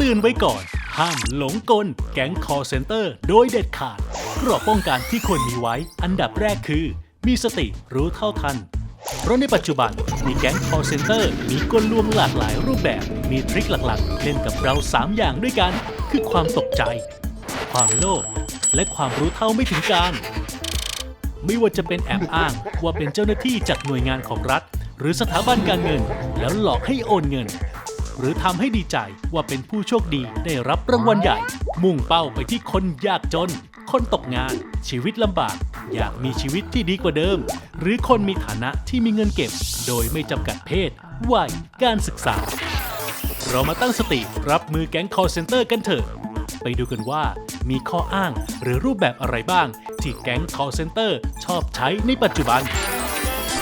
ตือนไว้ก่อน ห้ามหลงกล แก๊ง call center โดยเด็ดขาด กรอบป้องกันที่ควรมีไว้ อันดับแรกคือ มีสติรู้เท่าทัน เพราะในปัจจุบันมีแก๊ง call center มีกลลวงหลากหลายรูปแบบ มีทริคหลักๆ เล่นกับเรา 3 อย่างด้วยกัน คือความตกใจ ความโลภและความรู้เท่าไม่ถึงการ ไม่ว่าจะเป็นแอบอ้างว่าเป็นเจ้าหน้าที่จากหน่วยงานของรัฐ หรือสถาบันการเงิน แล้วหลอกให้โอนเงิน หรือทำให้ดีใจว่าเป็นผู้โชคดีได้รับรางวัลใหญ่ มุ่งเป้าไปที่คนยากจน คนตกงาน ชีวิตลำบาก อยากมีชีวิตที่ดีกว่าเดิม หรือคนมีฐานะที่มีเงินเก็บ โดยไม่จำกัดเพศวัยการศึกษา เรามาตั้งสติรับมือแก๊ง call center กันเถอะ ไปดูกันว่ามีข้ออ้างหรือรูปแบบอะไรบ้าง ที่แก๊ง call center ชอบใช้ในปัจจุบัน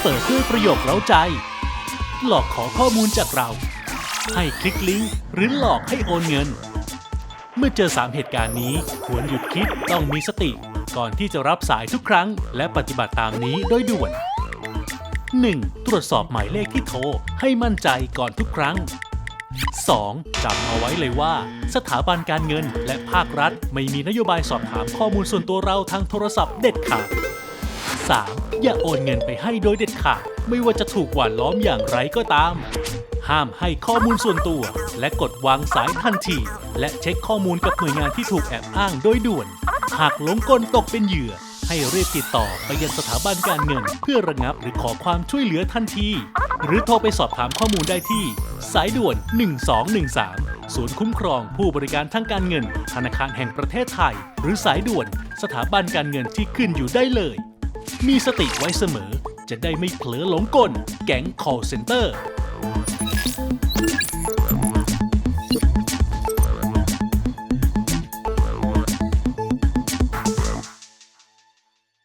เปิดด้วยประโยคเร้าใจ หลอกขอข้อมูลจากเรา ให้คลิกลิงก์หรือหลอกให้โอนเงิน เมื่อเจอ 3 เหตุการณ์นี้ควรหยุดคิดต้องมีสติ ก่อนที่จะรับสายทุกครั้ง และปฏิบัติตามนี้โดยด่วน 1. ตรวจสอบหมายเลขที่โทรให้มั่นใจก่อนทุกครั้ง 2. จำเอาไว้เลยว่า สถาบันการเงินและภาครัฐ ไม่มีนโยบายสอบถามข้อมูลส่วนตัวเราทางโทรศัพท์เด็ดขาด 3. อย่าโอนเงินไปให้โดยเด็ดขาด ไม่ว่าจะถูกหว่านล้อมอย่างไรก็ตาม ห้ามให้ข้อมูลส่วนตัว และกดวางสายทันที และเช็คข้อมูลกับหน่วยงานที่ถูกแอบอ้างโดยด่วน หากหลงกลตกเป็นเหยื่อ ให้รีบติดต่อไปยังสถาบันการเงิน เพื่อระงับหรือขอความช่วยเหลือทันที หรือโทรไปสอบถามข้อมูลได้ที่ สายด่วน 1213 ศูนย์คุ้มครองผู้บริการทางการเงิน ธนาคารแห่งประเทศไทย หรือสายด่วน สถาบันการเงินที่ขึ้นอยู่ได้เลย มีสติไว้เสมอ จะได้ไม่เผลอหลงกล แก๊ง call center